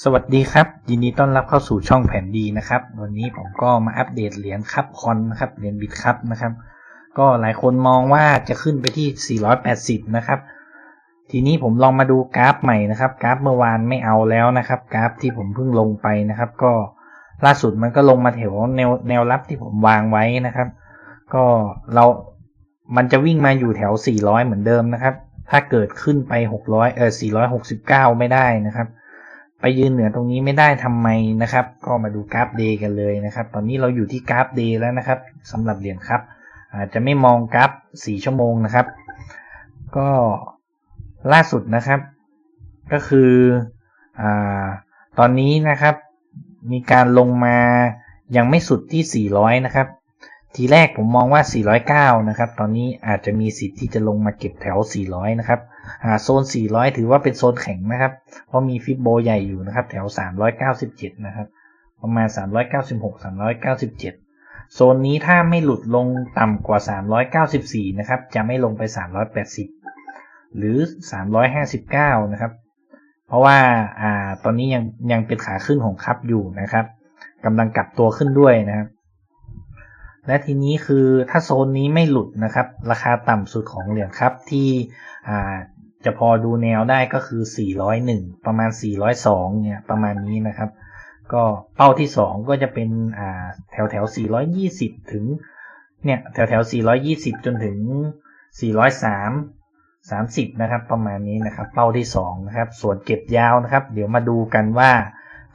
สวัสดีครับ ยินดีต้อนรับเข้าสู่ช่องแผนดีนะครับ วันนี้ผมก็มาอัปเดตเหรียญคับคอนนะครับเหรียญบิตคับนะครับ ก็หลายคนมองว่าจะขึ้นไปที่ 480 นะครับ ทีนี้ผมลองมาดูกราฟใหม่นะครับ กราฟเมื่อวานไม่เอาแล้วนะครับ กราฟที่ผมเพิ่งลงไปนะครับ ก็ล่าสุดมันก็ลงมาแถวแนวแนวรับที่ผมวางไว้นะครับ ก็เรามันจะวิ่งมาอยู่แถว 400 เหมือนเดิมนะครับ ถ้าเกิดขึ้นไป 600 เออ469 ไม่ได้นะครับ ไปยืนเหนือตรงนี้ไม่ได้ทำไมนะครับ ก็มาดูกราฟเดย์กันเลยนะครับ ตอนนี้เราอยู่ที่กราฟเดย์แล้วนะครับสำหรับเหรียญครับ อาจจะไม่มองกราฟ4ชั่วโมงนะครับ ก็ล่าสุดนะครับ ก็คืออตอนนี้นะครับ มีการลงมายังไม่สุดที่ 400 นะครับ ทีแรกผมมองว่า 409 นะครับ ตอนนี้อาจจะมีสิทธิ์ที่จะลงมาเก็บแถว 400 นะครับ โซน 400 ถือว่าเป็นโซนแข็งนะครับ เพราะมีฟิบโบใหญ่อยู่นะครับ แถว 397 นะครับ ประมาณ 396 397 โซนนี้ถ้าไม่หลุดลงต่ำกว่า 394 นะครับ จะไม่ลงไป 380 หรือ 359 นะครับ เพราะว่าอ่าตอนนี้ยังยังเป็นขาขึ้นของคับอยู่นะครับกำลังกลับตัวขึ้นด้วยนะครับ และทีนี้คือถ้าโซนนี้ไม่หลุดนะครับ ราคาต่ำสุดของเหรียญครับที่จะพอดูแนวได้ก็คือ 401 ประมาณ 402 เนี่ยประมาณนี้นะครับ ก็เป้าที่ 2 ก็จะเป็นแถวแถว 420 ถึงเนี่ยแถวแถว 420 จนถึง 403 30 นะครับประมาณนี้นะครับ เป้าที่ 2 นะครับ ส่วนเก็บยาวนะครับ เดี๋ยวมาดูกันว่า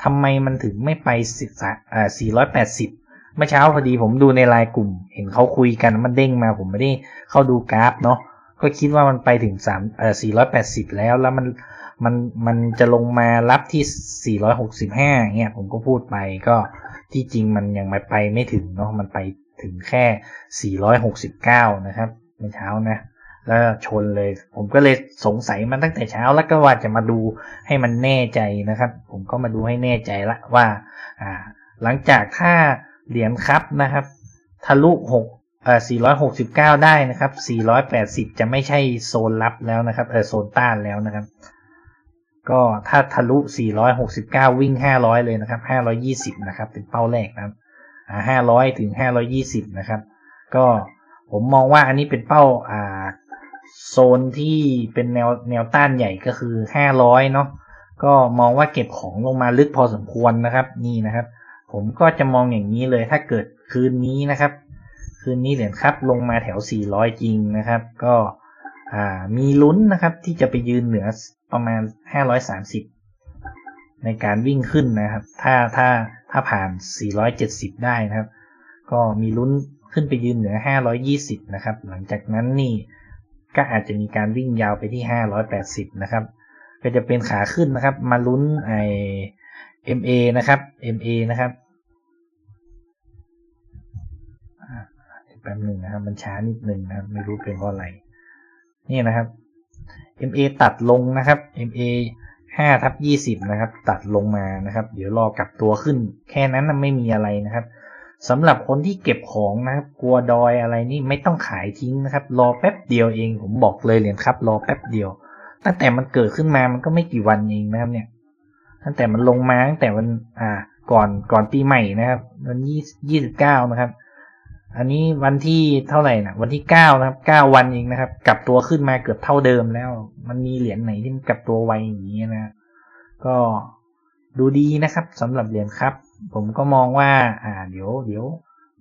ทำไมมันถึงไม่ไป480 เมื่อเช้าพอดีผมดูในไลน์กลุ่ม เห็นเขาคุยกันมันเด้งมาผมไม่ได้เข้าดูกราฟเนาะก็คิดว่ามันไปถึง3เอ่อ480แปดสิบแล้วแล้วมันมันมันจะลงมารับที่465เนี่ยผมก็พูดไปก็ที่จริงมันยังไม่ไปไม่ถึงเนาะมันไปถึงแค่469นะครับเมื่อเช้านะแล้วชนเลย ผมก็เลยสงสัยมันตั้งแต่เช้าแล้วก็ว่าจะมาดูให้มันแน่ใจนะครับ ผมก็มาดูให้แน่ใจละว่า อ่า หลังจากถ้า เหรียญครับนะครับ ทะลุ6เอ่อ469 ได้นะครับ 480 จะไม่ใช่โซนรับแล้วนะครับเออโซนต้านแล้วนะครับ ก็ถ้าทะลุ 469 วิ่ง 500 เลยนะครับ 520 นะครับ เป็นเป้าแรกนะครับอ่า500 ถึง 520 นะครับ ก็ผมมองว่าอันนี้เป็นเป้าอ่าโซนที่เป็นแนวแนวต้านใหญ่ก็คือ 500 เนาะก็มองว่าเก็บของลงมาลึกพอสมควรนะครับ นี่นะครับ ผมก็จะมองอย่างนี้เลยถ้าเกิดคืนนี้นะครับ คืนนี้เหรียญครับลงมาแถว 400 จริงนะครับ ก็มีลุ้นนะครับ ที่จะไปยืนเหนือประมาณ 530 ในการวิ่งขึ้นนะครับ ถ้าถ้าถ้าผ่าน 470 ได้นะครับ ก็มีลุ้นขึ้นไปยืนเหนือ 520 นะครับ หลังจากนั้นนี่ก็อาจจะมีการวิ่งยาวไปที่ 580 นะครับ ก็จะเป็นขาขึ้นนะครับ มาลุ้นไอ MA นะครับ MA นะครับ ป๊บหนึ่งนะครับ มันช้านิดหนึ่งนะครับ ไม่รู้เป็นเพราะอะไร นี่นะครับ MA ตัดลงนะครับ MA 5ทับ20 นะครับ ตัดลงมานะครับ เดี๋ยวรอกลับตัวขึ้น แค่นั้นไม่มีอะไรนะครับสำหรับคนที่เก็บของนะครับ กลัวดอยอะไรนี่ไม่ต้องขายทิ้งนะครับ รอแป๊บเดียวเอง ผมบอกเลยเหรียญครับ รอแป๊บเดียว ตั้งแต่มันเกิดขึ้นมามันก็ไม่กี่วันเองนะครับ เนี่ย ตั้งแต่มันลงมาตั้งแต่วันอ่า ก่อนก่อนปีใหม่นะครับวันยี่ยี่สิบเก้านะครับ อันนี้วันที่เท่าไหร่นะวันที่เก้านะครับเก้าวันเองนะครับ กลับตัวขึ้นมาเกือบเท่าเดิมแล้ว มันมีเหรียญไหนที่กลับตัวไวอย่างนี้นะก็ดูดีนะครับสำหรับเหรียญครับ ผมก็มองว่า อ่า เดี๋ยวเดี๋ยว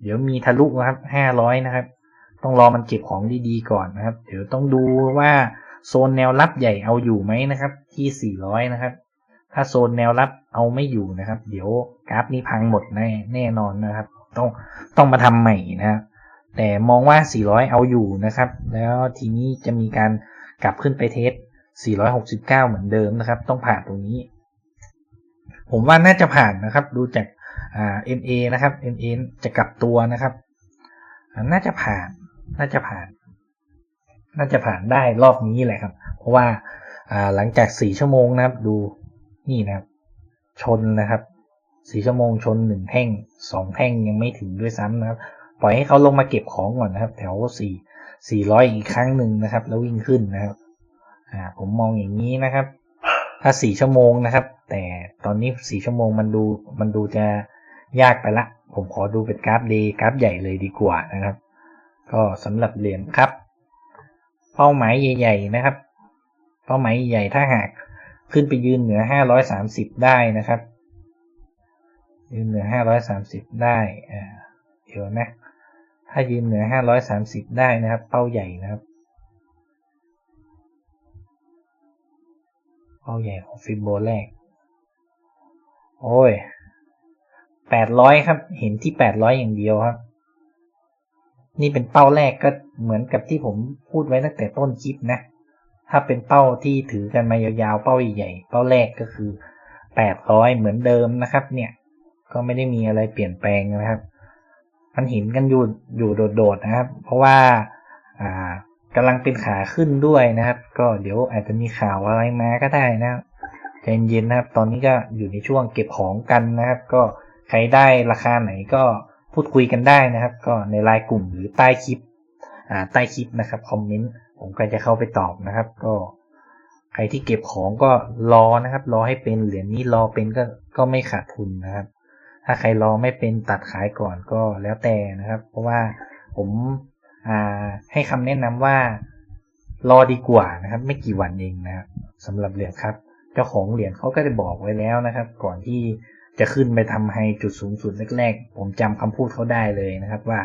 เดี๋ยวมีทะลุนะครับห้าร้อยนะครับ ต้องรอมันเก็บของดีๆก่อนนะครับ เดี๋ยวต้องดูว่าโซนแนวรับใหญ่เอาอยู่ไหมนะครับ ที่สี่ร้อยนะครับ ถ้าโซนแนวรับเอาไม่อยู่นะครับ เดี๋ยวกราฟนี้พังหมดแน่แน่นอนนะครับ ต้องต้องมาทำใหม่นะครับแต่มองว่า 400 เอาอยู่นะครับ แล้วทีนี้จะมีการกลับขึ้นไปเทส 469 เหมือนเดิมนะครับ ต้องผ่านตรงนี้ ผมว่าน่าจะผ่านนะครับ ดูจากอ่า MA นะครับ MA จะกลับตัวนะครับ น่าจะผ่าน น่าจะผ่าน น่าจะผ่านได้รอบนี้แหละครับ เพราะว่าอ่าหลังจาก 4 ชั่วโมงนะครับ ดู นี่นะครับ ชนนะครับ4ชั่วโมงชน1แท่ง2แท่งยังไม่ถึงด้วยซ้ำนะครับ ปล่อยให้เขาลงมาเก็บของก่อนนะครับ แถว4 400อีกครั้งหนึ่งนะครับ แล้ววิ่งขึ้นนะครับ อ่า ผมมองอย่างนี้นะครับ ถ้าสี่ชั่วโมงนะครับ แต่ตอนนี้สี่ชั่วโมงมันดูมันดูจะยากไปละ ผมขอดูเป็นกราฟเดย์กราฟใหญ่เลยดีกว่านะครับ ก็สำหรับเหรียญครับ เป้าหมายใหญ่ ๆ นะครับ เป้าหมายใหญ่ถ้าหาก ขึ้นไปยืนเหนือห้าร้อยสามสิบได้นะครับ ยืนเหนือห้าร้อยสามสิบได้อ่าเดี๋ยวนะ ถ้ายืนเหนือห้าร้อยสามสิบได้นะครับ เป้าใหญ่นะครับ เป้าใหญ่ของฟิโบแรก โอ้ยแปดร้อยครับ เห็นที่แปดร้อยอย่างเดียวครับ นี่เป็นเป้าแรกก็เหมือนกับที่ผมพูดไว้ตั้งแต่ต้นคลิปนะ ถ้าเป็นเป้าที่ถือกันมายาวๆ เป้าใหญ่ๆ เป้าแรกก็คือแปดร้อยเหมือนเดิมนะครับ เนี่ย ก็ไม่ได้มีอะไรเปลี่ยนแปลงนะครับ มันเห็นกันอยู่อยู่โดดๆนะครับ เพราะว่าอ่ากำลังเป็นขาขึ้นด้วยนะครับ ก็เดี๋ยวอาจจะมีข่าวอะไรมาก็ได้นะครับใจเย็นๆนะครับ ตอนนี้ก็อยู่ในช่วงเก็บของกันนะครับ ก็ใครได้ราคาไหนก็พูดคุยกันได้นะครับ ก็ในไลน์กลุ่มหรือใต้คลิป ใต้คลิปนะครับคอมเมนต์ผมก็จะเข้าไปตอบนะครับ ก็ใครที่เก็บของก็รอนะครับ รอให้เป็นเหรียญนี้รอเป็นก็ก็ไม่ขาดทุนนะครับ ถ้าใครรอไม่เป็นตัดขายก่อนก็แล้วแต่นะครับ เพราะว่าผมาให้คำแนะนำว่ารอดีกว่านะครับ ไม่กี่วันเองนะครับสำหรับเหรียญครับ เจ้าของเหรียญเขาก็จะบอกไว้แล้วนะครับ ก่อนที่จะขึ้นไปทำให้จุดสูงสุดแรกๆ ผมจำคำพูดเขาได้เลยนะครับว่า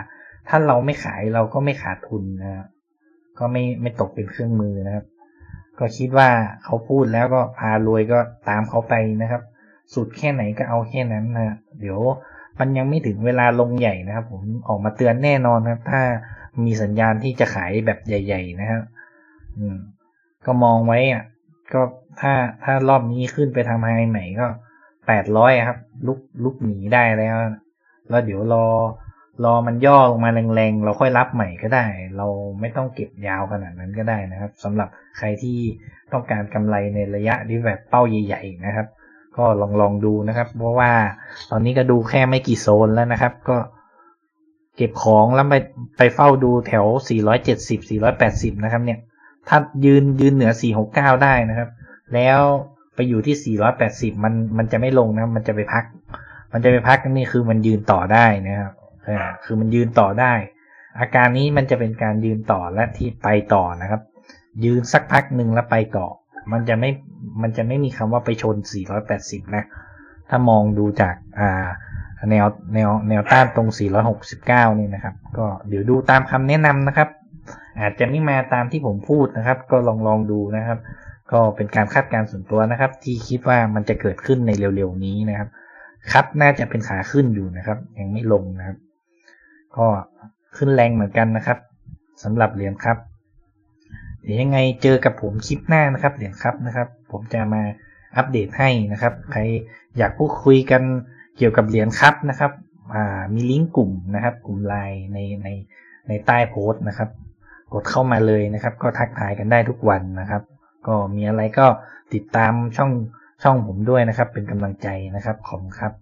ถ้าเราไม่ขายเราก็ไม่ขาดทุนนะครับก็ไม่ไม่ตกเป็นเครื่องมือนะครับ ก็คิดว่าเขาพูดแล้วก็พารวยก็ตามเขาไปนะครับ สุดแค่ไหนก็เอาแค่นั้นนะเดี๋ยวมันยังไม่ถึงเวลาลงใหญ่นะครับ ผมออกมาเตือนแน่นอนนะครับ ถ้ามีสัญญาณที่จะขายแบบใหญ่ ๆ นะครับอืม ก็มองไว้อะ ก็ถ้าถ้ารอบนี้ขึ้นไปทำไฮใหม่ก็แปดร้อยครับ ลุกลุกหนีได้แล้ว แล้วเดี๋ยวรอ รอมันย่อลงมาแรงๆ เราค่อยรับใหม่ก็ได้ เราไม่ต้องเก็บยาวขนาดนั้นก็ได้นะครับสำหรับใครที่ต้องการกำไรในระยะที่แบบเป้าใหญ่ ๆ นะครับ ก็ลองลองดูนะครับ เพราะว่าตอนนี้ก็ดูแค่ไม่กี่โซนแล้วนะครับ ก็เก็บของแล้วไปไปเฝ้าดูแถว 470 480 นะครับ เนี่ย ถ้ายืนยืนเหนือ 469 ได้นะครับ แล้วไปอยู่ที่ 480 มันมันจะไม่ลงนะ มันจะไปพัก มันจะไปพักนี่คือมันยืนต่อได้นะครับ อ่าคือมันยืนต่อได้ อาการนี้มันจะเป็นการยืนต่อและที่ไปต่อนะครับ ยืนสักพักหนึ่งแล้วไปต่อ มันจะไม่มันจะไม่มีคำว่าไปชน 480 นะ ถ้ามองดูจากอ่าแนวแนวแนวต้านตรง 469 นี่นะครับ ก็เดี๋ยวดูตามคำแนะนำนะครับ อาจจะไม่มาตามที่ผมพูดนะครับ ก็ลองลองดูนะครับ ก็เป็นการคาดการณ์ส่วนตัวนะครับ ที่คิดว่ามันจะเกิดขึ้นในเร็วๆนี้นะครับ ครับน่าจะเป็นขาขึ้นอยู่นะครับ ยังไม่ลงนะครับ ก็ขึ้นแรงเหมือนกันนะครับสำหรับเหรียญครับ เดี๋ยวยังไงเจอกับผมคลิปหน้านะครับเหรียญครับนะครับ ผมจะมาอัปเดตให้นะครับ ใครอยากพูดคุยกันเกี่ยวกับเหรียญครับนะครับมีลิงก์กลุ่มนะครับ กลุ่มไลน์ในในในใต้โพสต์นะครับ กดเข้ามาเลยนะครับ ก็ทักทายกันได้ทุกวันนะครับ ก็มีอะไรก็ติดตามช่องช่องผมด้วยนะครับ เป็นกำลังใจนะครับขอบคุณครับ